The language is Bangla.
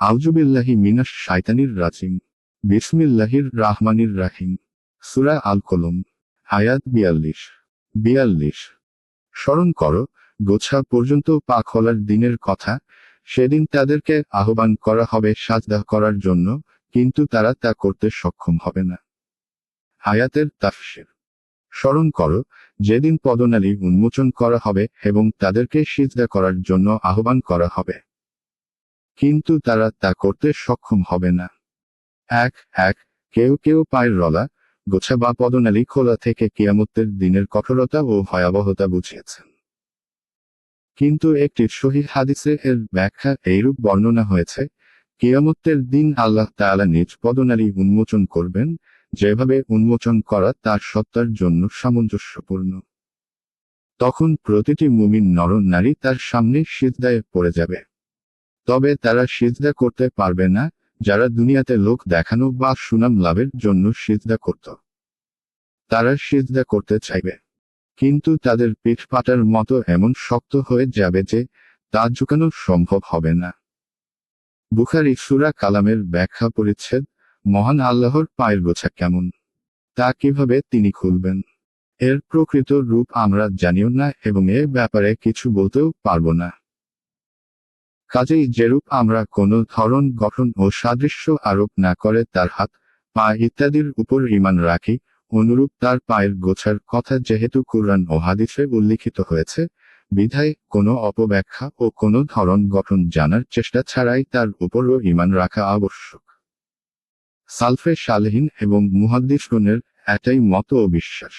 আউজুবিল্লাহি মিনাস শায়তানির রাজিম। বিসমিল্লাহির রাহমানির রাহিম। সুরা আল কলম আয়াত বিয়াল্লিশ। বিয়াল্লিশ। স্মরণ করো, গোছা পর্যন্ত পা খোলার দিনের কথা, সেদিন তাদেরকে আহ্বান করা হবে সাজদা করার জন্য, কিন্তু তারা তা করতে সক্ষম হবে না। হায়াতের তাফসির। স্মরণ করো, যেদিন পদনালী উন্মোচন করা হবে এবং তাদেরকে সিজদা করার জন্য আহ্বান করা হবে। কিন্তু তারা তা করতে সক্ষম হবে না। এক এক, কেউ কেউ পায়ের রলা, গোছা বা পদনালী খোলা থেকে কিয়ামতের দিনের কঠোরতা ও ভয়াবহতা বুঝিয়েছেন। কিন্তু একটি শহীদ হাদিসে এর ব্যাখ্যা এইরূপ বর্ণনা হয়েছে, কিয়ামতের দিন আল্লাহ তাআলা নিজ পদনালী উন্মোচন করবেন, যেভাবে উন্মোচন করা তার সত্তার জন্য সামঞ্জস্যপূর্ণ। তখন প্রতিটি মুমিন নর নারী তার সামনে সিজদায় পড়ে যাবে। তবে তারা সিজদা করতে পারবে না, যারা দুনিয়াতে লোক দেখানো বা সুনাম লাভের জন্য সিজদা করত। তারা সিজদা করতে চাইবে। কিন্তু তাদের পিঠ পাটার মতো এমন শক্ত হয়ে যাবে যে, তা ঝুঁকানো সম্ভব হবে না। বুখারি সুরা কালামের ব্যাখ্যা পরিচ্ছেদ, মহান আল্লাহর পায়ের গোছা কেমন? তা কীভাবে তিনি খুলবেন? এর প্রকৃত রূপ আমরা জানিও না এবং এ ব্যাপারে কিছু বলতেও পারব না। কাজেই যেরূপ আমরা কোনো ধরন গঠন ও সাদৃশ্য আরোপ না করে তার হাত, পা ইত্যাদির উপর ইমান রাখি, অনুরূপ তার পায়ের গোছার কথা যেহেতু কুরআন ও হাদিসে উল্লিখিত হয়েছে, বিধায় কোনো অপব্যাখ্যা ও কোনো ধরন গঠন জানার চেষ্টা ছাড়াই তার উপরও ইমান রাখা আবশ্যক। সালফে সালেহীন এবং মুহাদ্দিসগণের এটাই মত ও বিশ্বাস।